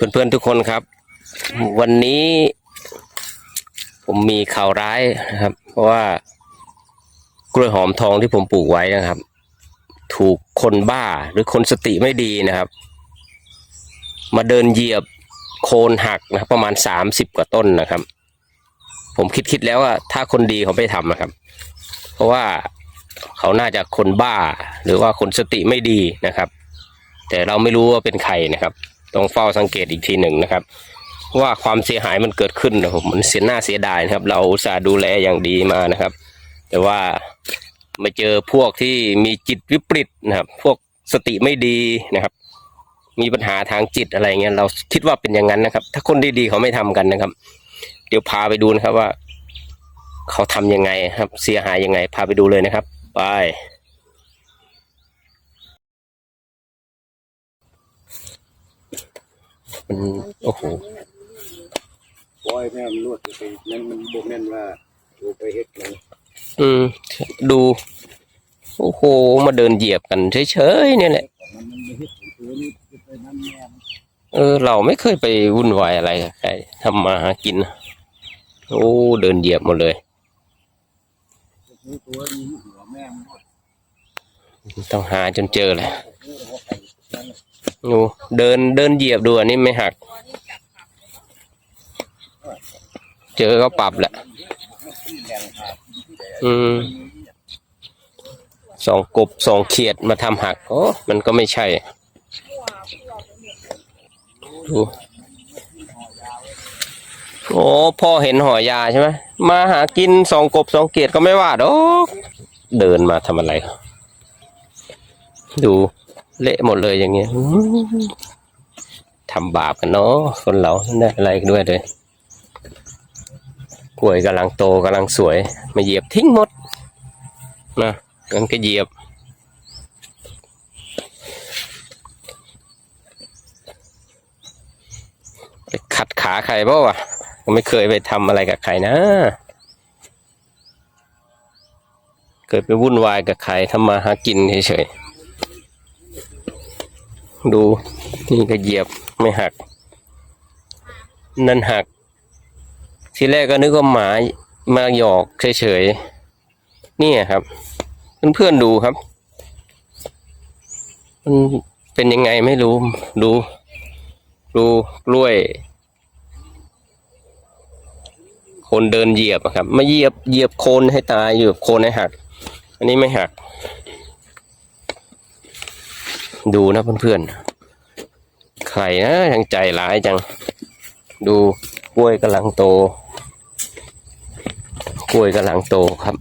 เพื่อนๆทุกคนครับ วันนี้ผมมีข่าวร้ายนะครับ เพราะว่ากล้วยหอมทองที่ผมปลูกไว้นะครับ ถูกคนบ้าหรือคนสติไม่ดีนะครับ มาเดินเหยียบโคนหักนะครับประมาณสามสิบกว่าต้นนะครับ ผมคิดคิดๆแล้วว่าถ้าคนดีเขาไม่ทำนะครับ เพราะว่าเขาน่าจะคนบ้าหรือว่าคนสติไม่ดีนะครับ แต่เราไม่รู้ว่าเป็นใครนะครับ ต้องเฝ้าสังเกตอีกทีหนึ่งนะครับ ว่าความเสียหายมันเกิดขึ้นนะผมมันเสียหน้าเสียดายนะครับ เราอุตส่าห์ดูแลอย่างดีมานะครับ แต่ว่ามาเจอพวกที่มีจิตวิปริตนะครับ พวกสติไม่ดีนะครับ มีปัญหาทางจิตอะไรเงี้ยเราคิดว่าเป็นอย่างนั้นนะครับ ถ้าคนดีๆเขาไม่ทำกันนะครับ เดี๋ยวพาไปดูนะครับว่า เขาทำยังไงครับ เสียหายยังไง พาไปดูเลยนะครับ ไป มันโอ้โหปล่อยแม่มันนวดไปนั่นมันบ่แม่นว่าดูไปเฮ็ดหยังอืมดู โอ้โห มาเดินเหยียบกันเฉยๆเนี่ยแหละ มันมันบ่เฮ็ดตัวนี้ไปนั่นแม่มันเออ เราไม่เคยไปวุ่นวายอะไรกับใครทำมาหากินโอ้เดินเหยียบหมดเลยตัวตัวนี้หัวแม่มันนวดต้องหาจนเจอเลย ดูเดินเดินเหยียบดูอันนี้ไม่หัก เจอก็ปรับแหละ อืมสองกบสองเขียดมาทำหักโอ้มันก็ไม่ใช่ ดูโอ้พ่อเห็นหอยาใช่ไหมมาหากินสองกบสองเขียดก็ไม่ว่าดอกเดินมาทำอะไร ดู เละหมดเลยอย่างเงี้ยทำบาปกันเนาะคนเราได้อะไรด้วยเลยกล้วยกำลังโตกำลังสวย มาเหยียบทิ้งหมดนะกันก็เหยียบไปขัดขาใครเปล่าวะไม่เคยไปทำอะไรกับใครนะ เคยไปวุ่นวายกับใครทำมาหากินเฉยๆ ดูนี่ก็เหยียบไม่หัก นั่นหัก ทีแรกก็นึกว่าหมามาหยอกเฉยๆเนี่ยครับ เพื่อนๆดูครับ มันเป็นยังไงไม่รู้ ดู ดูกล้วย คนเดินเหยียบครับ มาเหยียบเหยียบโคนให้ตายเหยียบโคนให้หัก อันนี้ไม่หัก ดูนะเพื่อนๆใครนะยังใจร้ายจัง ดูกล้วยกำลังโต กล้วยกำลังโตครับ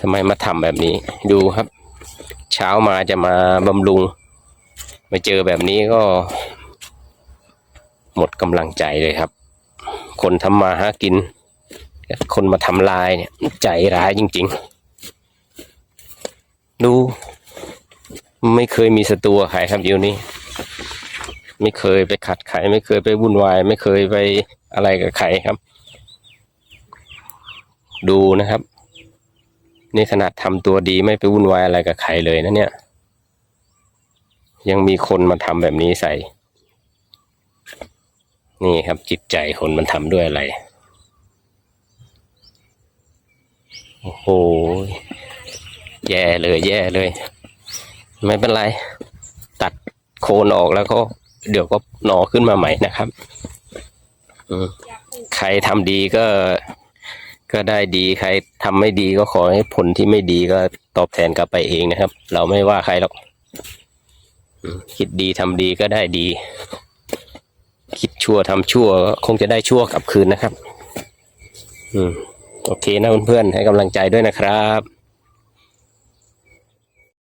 ทำไมมาทำแบบนี้ ดูครับ เช้ามาจะมาบำรุง มาเจอแบบนี้ก็ หมดกำลังใจเลยครับ คนทำมาหากิน คนมาทำลายเนี่ย ใจร้ายจริง ๆ ดู ไม่เคยมีศัตรูใครครับอยู่นี่ไม่เคยไปขัดใครไม่เคยไปวุ่นวาย ไม่เคยไปอะไรกับใครครับ ดูนะครับ นี่ขนาดทำตัวดีไม่ไปวุ่นวายอะไรกับใครเลยนะเนี่ย ยังมีคนมาทำแบบนี้ใส่ นี่ครับจิตใจคนมันทำด้วยอะไรโอ้โห แย่เลย แย่เลย ไม่เป็นไร ตัดโคนออกแล้วก็ เดี๋ยวก็หนอขึ้นมาใหม่นะครับใครทำดีก็ ก็ได้ดีใครทำไม่ดีก็ขอให้ผลที่ไม่ดีก็ตอบแทนกลับไปเองนะครับ เราไม่ว่าใครหรอกคิดดีทำดีก็ได้ดี คิดชั่วทำชั่วก็คงจะได้ชั่วกลับคืนนะครับ อืมโอเคนะเพื่อนๆให้กำลังใจด้วยนะครับ